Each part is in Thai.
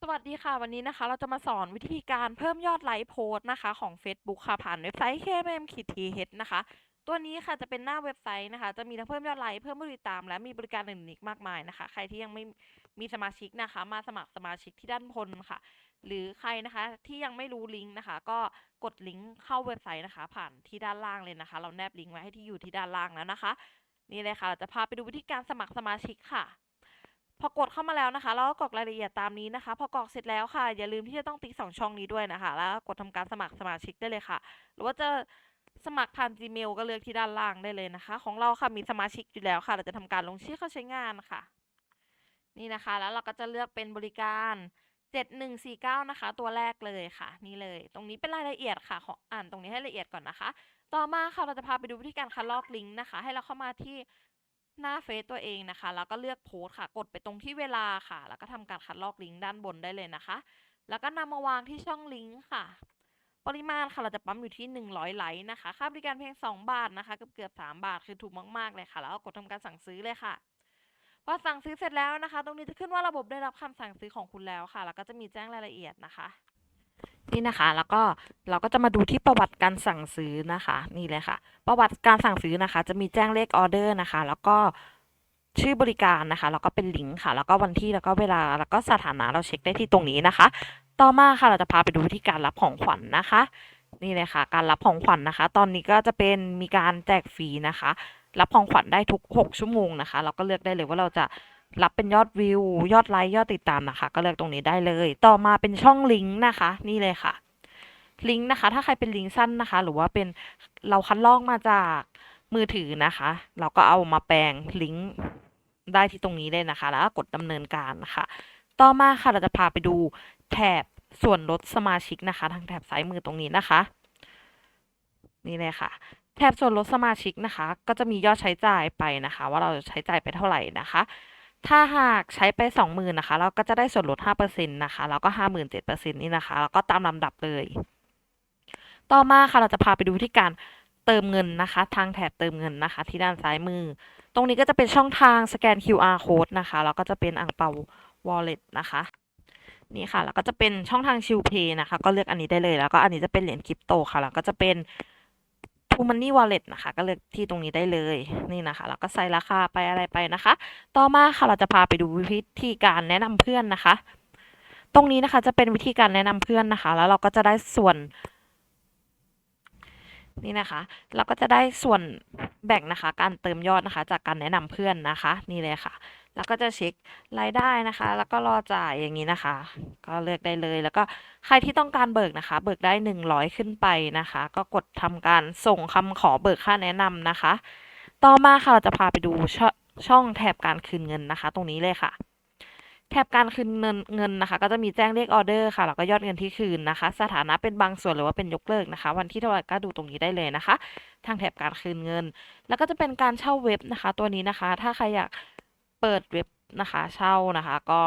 สวัสดีค่ะ วันนี้นะคะ เราจะมาสอนวิธีการเพิ่มยอดไลค์โพสต์นะคะ ของ Facebook ค่ะ ผ่านเว็บไซต์ KMM-TH นะคะ ตัวนี้ค่ะจะเป็นหน้าเว็บไซต์นะคะ จะมีทั้งเพิ่มยอดไลค์เพิ่มผู้ติดตาม และมีบริการอื่นๆอีกมากมายนะคะ ใครที่ยังไม่มีสมาชิกนะคะ มาสมัครสมาชิกที่ด้านบนค่ะ หรือใครนะคะที่ยังไม่รู้ลิงก์นะคะ ก็กดลิงก์เข้าเว็บไซต์นะคะ ผ่านที่ด้านล่างเลยนะคะ เราแนบลิงก์ไว้ให้ที่อยู่ที่ด้านล่างแล้วนะคะ นี่เลยค่ะเราจะพาไปดูวิธีการสมัครสมาชิกค่ะ พอกดเข้ามาแล้วนะคะ แล้วก็กรอกรายละเอียดตามนี้นะคะ พอกรอกเสร็จแล้วค่ะ อย่าลืมที่จะต้องติ๊กสองช่องนี้ด้วยนะคะ แล้วกดทำการสมัครสมาชิกได้เลยค่ะ หรือว่าจะสมัครผ่าน Gmail ก็เลือกที่ด้านล่างได้เลยนะคะ ของเราค่ะมีสมาชิกอยู่แล้วค่ะ เราจะทำการลงชื่อเข้าใช้งานค่ะ นี่นะคะ แล้วเราก็จะเลือกเป็นบริการ7149 นะคะ ตัวแรกเลยค่ะ นี่เลย ตรงนี้เป็นรายละเอียดค่ะขออ่านตรงนี้ให้ละเอียดก่อนนะคะ ต่อมาค่ะเราจะพาไปดูวิธีการคัดลอกลิงก์นะคะ ให้เราเข้ามาที่ หน้าเฟซตัวเองนะคะ แล้วก็เลือกโพสต์ค่ะ กดไปตรงที่เวลาค่ะ แล้วก็ทำการคัดลอกลิงก์ด้านบนได้เลยนะคะ แล้วก็นำมาวางที่ช่องลิงก์ค่ะ ปริมาณค่ะเราจะปั๊มอยู่ที่ 100 ไลค์นะคะ ค่าบริการเพียง 2 บาทนะคะเกือบเกือบ3บาทคือถูกมากๆเลยค่ะ แล้วก็กดทำการสั่งซื้อเลยค่ะพอสั่งซื้อเสร็จแล้วนะคะ ตรงนี้จะขึ้นว่าระบบได้รับคำสั่งซื้อของคุณแล้วค่ะ แล้วก็จะมีแจ้งรายละเอียดนะคะ นี่นะคะ แล้วก็เราก็จะมาดูที่ประวัติการสั่งซื้อนะคะ นี่เลยค่ะ ประวัติการสั่งซื้อนะคะ จะมีแจ้งเลขออเดอร์นะคะ แล้วก็ชื่อบริการนะคะ แล้วก็เป็นลิงก์ค่ะ แล้วก็วันที่แล้วก็เวลาแล้วก็สถานะเราเช็คได้ที่ตรงนี้นะคะ ต่อมาค่ะเราจะพาไปดูวิธีการรับของขวัญนะคะ นี่เลยค่ะ การรับของขวัญนะคะ ตอนนี้ก็จะเป็นมีการแจกฟรีนะคะ รับของขวัญได้ทุก 6 ชั่วโมงนะคะ เราก็เลือกได้เลยว่าเราจะ รับเป็นยอดวิว ยอดไลค์ ยอดติดตามนะคะ ก็เลือกตรงนี้ได้เลย ต่อมาเป็นช่องลิงก์นะคะ นี่เลยค่ะ ลิงก์นะคะ ถ้าใครเป็นลิงก์สั้นนะคะ หรือว่าเป็นเราคัดลอกมาจากมือถือนะคะ เราก็เอามาแปลงลิงก์ได้ที่ตรงนี้เลยนะคะ แล้วก็กดดำเนินการนะคะต่อมาค่ะเราจะพาไปดูแถบส่วนลดสมาชิกนะคะ ทางแถบซ้ายมือตรงนี้นะคะ นี่เลยค่ะแถบส่วนลดสมาชิกนะคะ ก็จะมียอดใช้จ่ายไปนะคะ ว่าเราใช้จ่ายไปเท่าไหร่นะคะ ถ้าหากใช้ไปสองหมื่นนะคะ เราก็จะได้ส่วนลดห้าเปอร์เซ็นต์นะคะ แล้วก็ห้าหมื่นเจ็ดเปอร์เซ็นต์นี่นะคะ แล้วก็ตามลำดับเลย ต่อมาค่ะ เราจะพาไปดูวิธีการเติมเงินนะคะ ทางแถบเติมเงินนะคะ ที่ด้านซ้ายมือ ตรงนี้ก็จะเป็นช่องทางสแกน QR code นะคะ แล้วก็จะเป็นอ่างเปา wallet นะคะ นี่ค่ะ แล้วก็จะเป็นช่องทางชิลเพย์นะคะ ก็เลือกอันนี้ได้เลย แล้วก็อันนี้จะเป็นเหรียญคริปโตค่ะ แล้วก็จะเป็น ทูมันนี่วอลเล็ตนะคะ ก็เลือกที่ตรงนี้ได้เลยนี่นะคะ แล้วก็ใส่ราคาไปอะไรไปนะคะ ต่อมาค่ะเราจะพาไปดูวิธีการแนะนำเพื่อนนะคะ ตรงนี้นะคะจะเป็นวิธีการแนะนำเพื่อนนะคะ แล้วเราก็จะได้ส่วนนี่นะคะ เราก็จะได้ส่วนแบ่งนะคะ การเติมยอดนะคะ จากการแนะนำเพื่อนนะคะ นี่เลยค่ะ แล้วก็จะเช็ครายได้นะคะ แล้วก็รอจ่ายอย่างนี้นะคะ ก็เลือกได้เลย แล้วก็ใครที่ต้องการเบิกนะคะ เบิกได้หนึ่งร้อยขึ้นไปนะคะ ก็กดทำการส่งคำขอเบิกค่าแนะนำนะคะ ต่อมาค่ะเราจะพาไปดูชช่องแถบการคืนเงินนะคะ ตรงนี้เลยค่ะ แถบการคืนเงินเงินนะคะ ก็จะมีแจ้งเลขออเดอร์ค่ะ แล้วก็ยอดเงินที่คืนนะคะ สถานะเป็นบางส่วนหรือว่าเป็นยกเลิกนะคะ วันที่เท่าไหร่ก็ดูตรงนี้ได้เลยนะคะ ทางแถบการคืนเงิน แล้วก็จะเป็นการเช่าเว็บนะคะ ตัวนี้นะคะ ถ้าใครอยาก เปิดเว็บนะคะเช่านะคะ ก็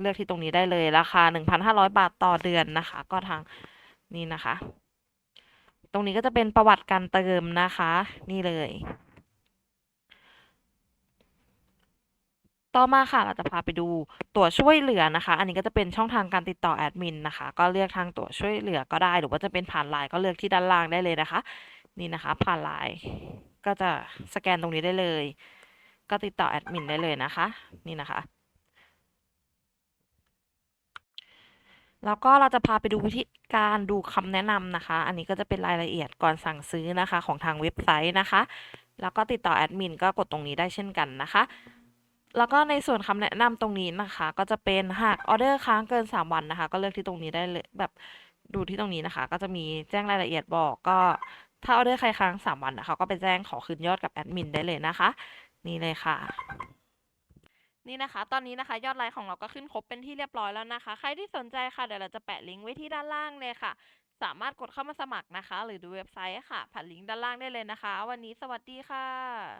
เลือกที่ตรงนี้ได้เลยราคา 1,500 บาทต่อเดือนนะคะ ก็ทางนี่นะคะ ตรงนี้ก็จะเป็นประวัติการเติมนะคะ นี่เลย ต่อมาค่ะเราจะพาไปดูตั๋วช่วยเหลือนะคะ อันนี้ก็จะเป็นช่องทางการติดต่อแอดมินนะคะ ก็เลือกทางตั๋วช่วยเหลือก็ได้ หรือว่าจะเป็นผ่านไลน์ก็เลือกที่ด้านล่างได้เลยนะคะ นี่นะคะ ผ่านไลน์ก็จะสแกนตรงนี้ได้เลย ก็ติดต่อแอดมินได้เลยนะคะ นี่นะคะ แล้วก็เราจะพาไปดูวิธีการดูคำแนะนำนะคะ อันนี้ก็จะเป็นรายละเอียดก่อนสั่งซื้อนะคะ ของทางเว็บไซต์นะคะ แล้วก็ติดต่อแอดมินก็กดตรงนี้ได้เช่นกันนะคะแล้วก็ในส่วนคำแนะนำตรงนี้นะคะ ก็จะเป็นหากออเดอร์ค้างเกิน 3 วันนะคะ ก็เลือกที่ตรงนี้ได้เลยแบบดูที่ตรงนี้นะคะ ก็จะมีแจ้งรายละเอียดบอกก็ถ้าออเดอร์ใครค้าง 3 วันนะคะก็ไปแจ้งขอคืนยอดกับแอดมินได้เลยนะคะ นี่เลยค่ะ นี่นะคะ ตอนนี้นะคะ ยอดไลค์ของเราก็ขึ้นครบเป็นที่เรียบร้อยแล้วนะคะ ใครที่สนใจค่ะ เดี๋ยวเราจะแปะลิงก์ไว้ที่ด้านล่างเลยค่ะ สามารถกดเข้ามาสมัครนะคะ หรือดูเว็บไซต์ค่ะ ผ่านลิงก์ด้านล่างได้เลยนะคะ วันนี้สวัสดีค่ะ